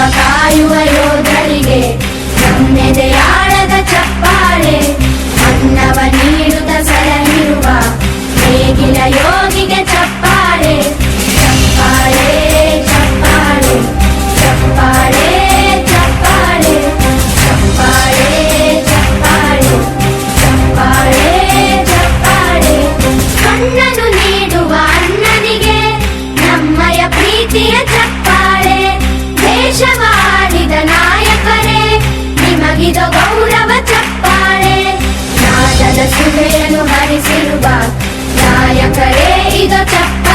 ಕಾಯುವ ಯೋಧರಿಗೆ ನಮ್ಮೆದೆಯಾಳದ ಚಪ್ಪಾಳೆ. ಅನ್ನವ ನೀಡುತ್ತ ಸಲಹಿರುವ ಹೇಗಿನ ಯೋಗಿಗೆ ಯುವದ ನಾಯಕರೇ ನಿಮಗಿದ ಗೌರವ ಚಪ್ಪಾಳೆ. ನಾದದ ಸುಮೆಯನ್ನು ಹರಿಸಿರುವ ನಾಯಕರೇ ಇದ ಚಪ್ಪ